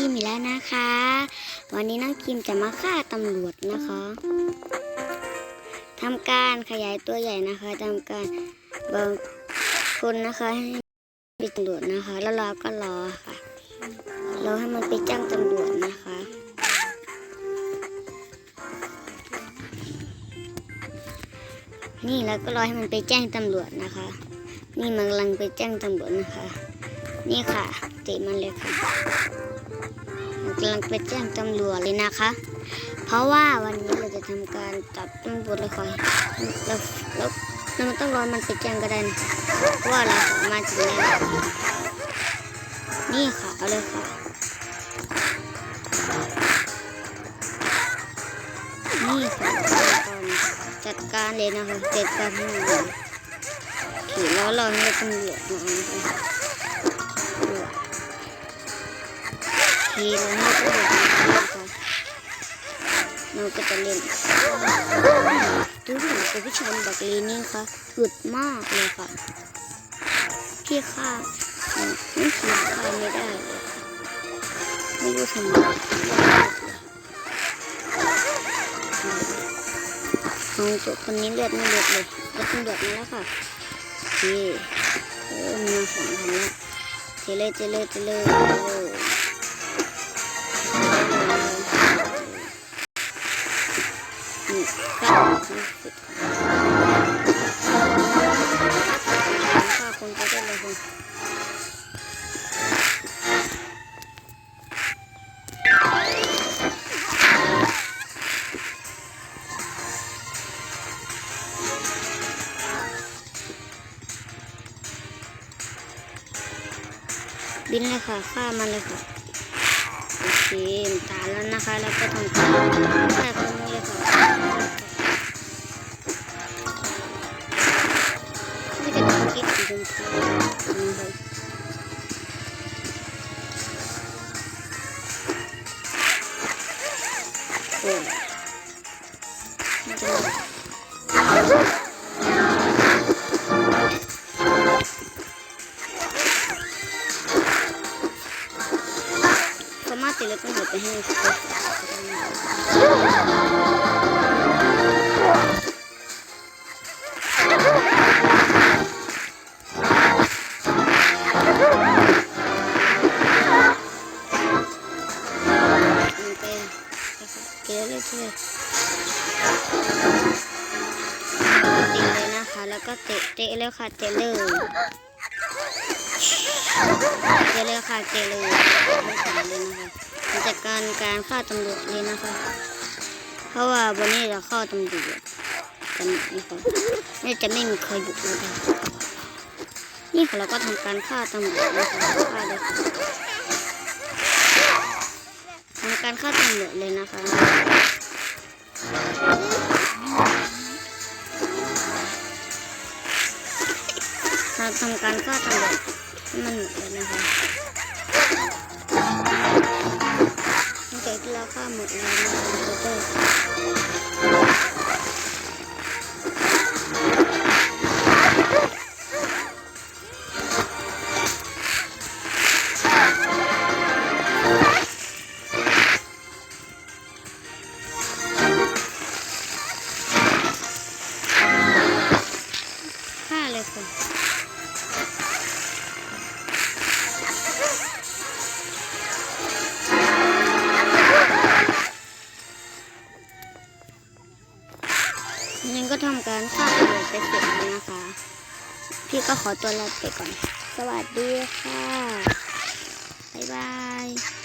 คิมอีกแล้วนะคะ วันนี้น้องคิมจะมาฆ่าตำรวจนะคะทำการขยายตัวใหญ่นะคะทำการบางคนนะคะให้เป็นตำรวจนะคะ แล้วเราก็รอค่ะรอให้มันไปจ้างตำรวจนะคะนี่แล้วก็รอให้มันไปแจ้งตำรวจนะคะ นี่มันกำลังไปแจ้งตำรวจนะคะ นี่ค่ะตะมันเลยค่ะ กำลังไปแจ้งตำรวจเลยนะคะ เพราะว่าวันนี้เราจะทำการจับตำรวจเลยค่ะแล้วแล้วแล้วมันต้องรอมันไปแจ้งก็ได้นะเพราะว่าเราสามารถจะแล้วนี่ค่ะเอาเลยค่ะ นี่ค่ะจัดการเลยนะคะจัดการให้มันเลยขี่ล้อรอให้ตำรวจมานะคะขี่ เราก็จะเล่นดูเหมือนกับพี่ชมบักลีนี่ค่ะหึดมากเลยค่ะพี่ข้าไม่ขี่ข้าไม่ได้เลยไม่รู้ทำไมของจุคนนี้เลือดไม่เลือดเลยเลือดตำรวจมาแล้วค่ะนี่เออมีมาสองพันแล้วเจเลยเจเลยเจเลย บินเลยค่ะฆ่ามันเลยค่ะโอเคตายแล้วนะคะแล้วก็ทำการฆ่าคนนี้เลยค่ะนี่จะทำคลิปสีชมพูนะคะโอ้ามารถติดรถตำรวจไปให้ไปเกลือเลยเกลือติดเลยนะคะ แล้วก็เตะเตะแล้วค่ะเตะเลย เตะเลยค่ะเตะเลยไม่ตายเลยนะคะมันจัดการการฆ่าตำรวจเลยนะคะ เพราะว่าวันนี้เราเข้าตำรวจกันนะคะนี่จะไม่มีใครบุกเลยนี่ค่ะเราก็ทำการฆ่าตำรวจนะคะฆ่าเลยทำการฆ่าตำรวจเลยนะคะเราทำการฆ่าตำรวจ มันหมดแล้วนะคะหลังจากที่เราฆ่าหมดแล้วนะคะำการฆ่าตำรวจไปเสร็จแล้วนะคะ พี่ก็ขอตัวลาไปก่อน สวัสดีค่ะ บ๊ายบาย